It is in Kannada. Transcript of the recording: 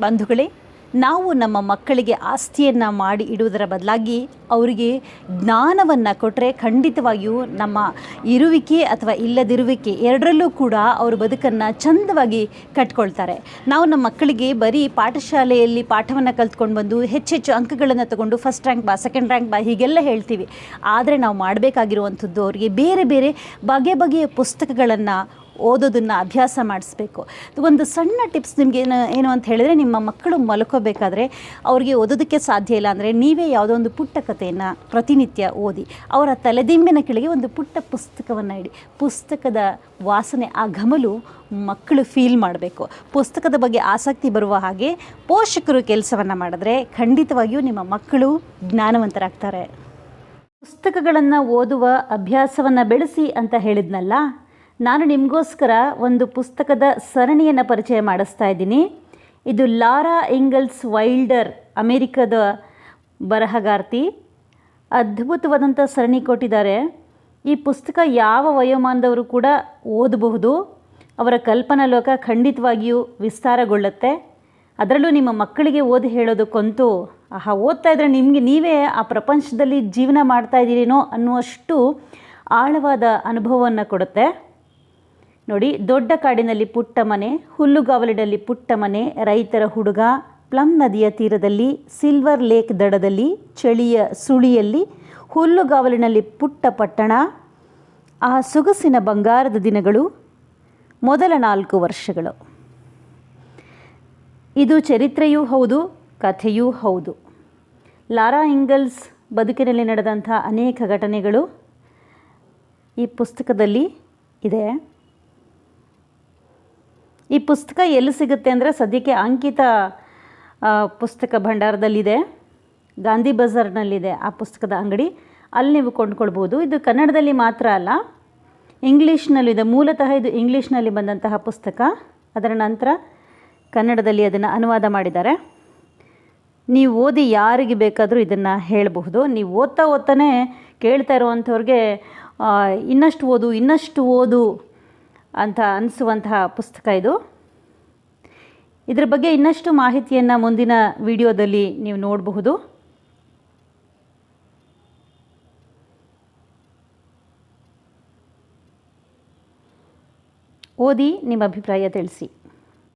ಬಂಧುಗಳೇ, ನಾವು ನಮ್ಮ ಮಕ್ಕಳಿಗೆ ಆಸ್ತಿಯನ್ನು ಮಾಡಿ ಇಡುವುದರ ಬದಲಾಗಿ ಅವರಿಗೆ ಜ್ಞಾನವನ್ನು ಕೊಟ್ಟರೆ ಖಂಡಿತವಾಗಿಯೂ ನಮ್ಮ ಇರುವಿಕೆ ಅಥವಾ ಇಲ್ಲದಿರುವಿಕೆ ಎರಡರಲ್ಲೂ ಕೂಡ ಅವರು ಬದುಕನ್ನು ಚಂದವಾಗಿ ಕಟ್ಕೊಳ್ತಾರೆ. ನಾವು ನಮ್ಮ ಮಕ್ಕಳಿಗೆ ಬರೀ ಪಾಠಶಾಲೆಯಲ್ಲಿ ಪಾಠವನ್ನು ಕಲ್ತ್ಕೊಂಡು ಬಂದು ಹೆಚ್ಚೆಚ್ಚು ಅಂಕಗಳನ್ನು ತಗೊಂಡು ಫಸ್ಟ್ ರ್ಯಾಂಕ್ ಬಾ ಸೆಕೆಂಡ್ ರ್ಯಾಂಕ್ ಬಾ ಹೀಗೆಲ್ಲ ಹೇಳ್ತೀವಿ. ಆದರೆ ನಾವು ಮಾಡಬೇಕಾಗಿರುವಂಥದ್ದು ಅವರಿಗೆ ಬೇರೆ ಬೇರೆ ಬಗೆ ಬಗೆಯ ಪುಸ್ತಕಗಳನ್ನು ಓದೋದನ್ನು ಅಭ್ಯಾಸ ಮಾಡಿಸ್ಬೇಕು. ಒಂದು ಸಣ್ಣ ಟಿಪ್ಸ್ ನಿಮಗೆ ಏನು ಏನು ಅಂತ ಹೇಳಿದರೆ ನಿಮ್ಮ ಮಕ್ಕಳು ಮಲ್ಕೋಬೇಕಾದ್ರೆ ಅವ್ರಿಗೆ ಓದೋದಕ್ಕೆ ಸಾಧ್ಯ ಇಲ್ಲ ಅಂದರೆ ನೀವೇ ಯಾವುದೋ ಒಂದು ಪುಟ್ಟ ಕಥೆಯನ್ನು ಪ್ರತಿನಿತ್ಯ ಓದಿ, ಅವರ ತಲೆದಿಂಬಿನ ಕೆಳಗೆ ಒಂದು ಪುಟ್ಟ ಪುಸ್ತಕವನ್ನು ಇಡಿ. ಪುಸ್ತಕದ ವಾಸನೆ, ಆ ಘಮಲು ಮಕ್ಕಳು ಫೀಲ್ ಮಾಡಬೇಕು. ಪುಸ್ತಕದ ಬಗ್ಗೆ ಆಸಕ್ತಿ ಬರುವ ಹಾಗೆ ಪೋಷಕರು ಕೆಲಸವನ್ನು ಮಾಡಿದ್ರೆ ಖಂಡಿತವಾಗಿಯೂ ನಿಮ್ಮ ಮಕ್ಕಳು ಜ್ಞಾನವಂತರಾಗ್ತಾರೆ. ಪುಸ್ತಕಗಳನ್ನು ಓದುವ ಅಭ್ಯಾಸವನ್ನು ಬೆಳೆಸಿ ಅಂತ ಹೇಳಿದ್ನಲ್ಲ ನಾನು ನಿಮಗೋಸ್ಕರ ಒಂದು ಪುಸ್ತಕದ ಸರಣಿಯನ್ನು ಪರಿಚಯ ಮಾಡಿಸ್ತಾ ಇದ್ದೀನಿ. ಇದು ಲಾರಾ ಇಂಗಲ್ಸ್ ವೈಲ್ಡರ್, ಅಮೇರಿಕದ ಬರಹಗಾರ್ತಿ. ಅದ್ಭುತವಾದಂಥ ಸರಣಿ ಕೊಟ್ಟಿದ್ದಾರೆ. ಈ ಪುಸ್ತಕ ಯಾವ ವಯೋಮಾನದವರು ಕೂಡ ಓದಬಹುದು. ಅವರ ಕಲ್ಪನಾ ಲೋಕ ಖಂಡಿತವಾಗಿಯೂ ವಿಸ್ತಾರಗೊಳ್ಳುತ್ತೆ. ಅದರಲ್ಲೂ ನಿಮ್ಮ ಮಕ್ಕಳಿಗೆ ಓದಿ ಹೇಳೋದಕ್ಕಂತೂ, ಆಹಾ, ಓದ್ತಾ ಇದ್ದರೆ ನಿಮಗೆ ನೀವೇ ಆ ಪ್ರಪಂಚದಲ್ಲಿ ಜೀವನ ಮಾಡ್ತಾ ಇದ್ದೀರೇನೋ ಅನ್ನುವಷ್ಟು ಆಳವಾದ ಅನುಭವವನ್ನು ಕೊಡುತ್ತೆ. ನೋಡಿ, ದೊಡ್ಡ ಕಾಡಿನಲ್ಲಿ ಪುಟ್ಟ ಮನೆ ಹುಲ್ಲುಗಾವಲಿನಲ್ಲಿ ಪುಟ್ಟ ಮನೆ, ರೈತರ ಹುಡುಗ, ಪ್ಲಮ್ ನದಿಯ ತೀರದಲ್ಲಿ, ಸಿಲ್ವರ್ ಲೇಕ್ ದಡದಲ್ಲಿ, ಚಳಿಯ ಸುಳಿಯಲ್ಲಿ ಹುಲ್ಲುಗಾವಲಿನಲ್ಲಿ ಪುಟ್ಟ ಪಟ್ಟಣ, ಆ ಸೊಗಸಿನ ಬಂಗಾರದ ದಿನಗಳು ಮೊದಲ ನಾಲ್ಕು ವರ್ಷಗಳು. ಇದು ಚರಿತ್ರೆಯೂ ಹೌದು, ಕಥೆಯೂ ಹೌದು. ಲಾರಾ ಇಂಗಲ್ಸ್ ಬದುಕಿನಲ್ಲಿ ನಡೆದಂಥ ಅನೇಕ ಘಟನೆಗಳು ಈ ಪುಸ್ತಕದಲ್ಲಿ ಇದೆ. ಈ ಪುಸ್ತಕ ಎಲ್ಲಿ ಸಿಗುತ್ತೆ ಅಂದರೆ ಸದ್ಯಕ್ಕೆ ಅಂಕಿತ ಪುಸ್ತಕ ಭಂಡಾರದಲ್ಲಿದೆ. ಗಾಂಧಿ ಬಜಾರ್ನಲ್ಲಿದೆ ಆ ಪುಸ್ತಕದ ಅಂಗಡಿ. ಅಲ್ಲಿ ನೀವು ಕೊಂಡ್ಕೊಳ್ಬೋದು. ಇದು ಕನ್ನಡದಲ್ಲಿ ಮಾತ್ರ ಅಲ್ಲ ಇಂಗ್ಲೀಷ್ನಲ್ಲಿದೆ ಮೂಲತಃ ಇದು ಇಂಗ್ಲೀಷ್ನಲ್ಲಿ ಬಂದಂತಹ ಪುಸ್ತಕ. ಅದರ ನಂತರ ಕನ್ನಡದಲ್ಲಿ ಅದನ್ನು ಅನುವಾದ ಮಾಡಿದ್ದಾರೆ. ನೀವು ಓದಿ ಯಾರಿಗೆ ಬೇಕಾದರೂ ಇದನ್ನು ಹೇಳಬಹುದು. ನೀವು ಓದ್ತಾ ಓದ್ತಾನೆ ಕೇಳ್ತಾ ಇರುವಂಥವ್ರಿಗೆ ಇನ್ನಷ್ಟು ಓದು ಇನ್ನಷ್ಟು ಓದು ಅಂತ ಅನಿಸುವಂತಹ ಪುಸ್ತಕ ಇದು. ಇದರ ಬಗ್ಗೆ ಇನ್ನಷ್ಟು ಮಾಹಿತಿಯನ್ನು ಮುಂದಿನ ವಿಡಿಯೋದಲ್ಲಿ ನೀವು ನೋಡಬಹುದು. ಓದಿ ನಿಮ್ಮ ಅಭಿಪ್ರಾಯ ತಿಳಿಸಿ.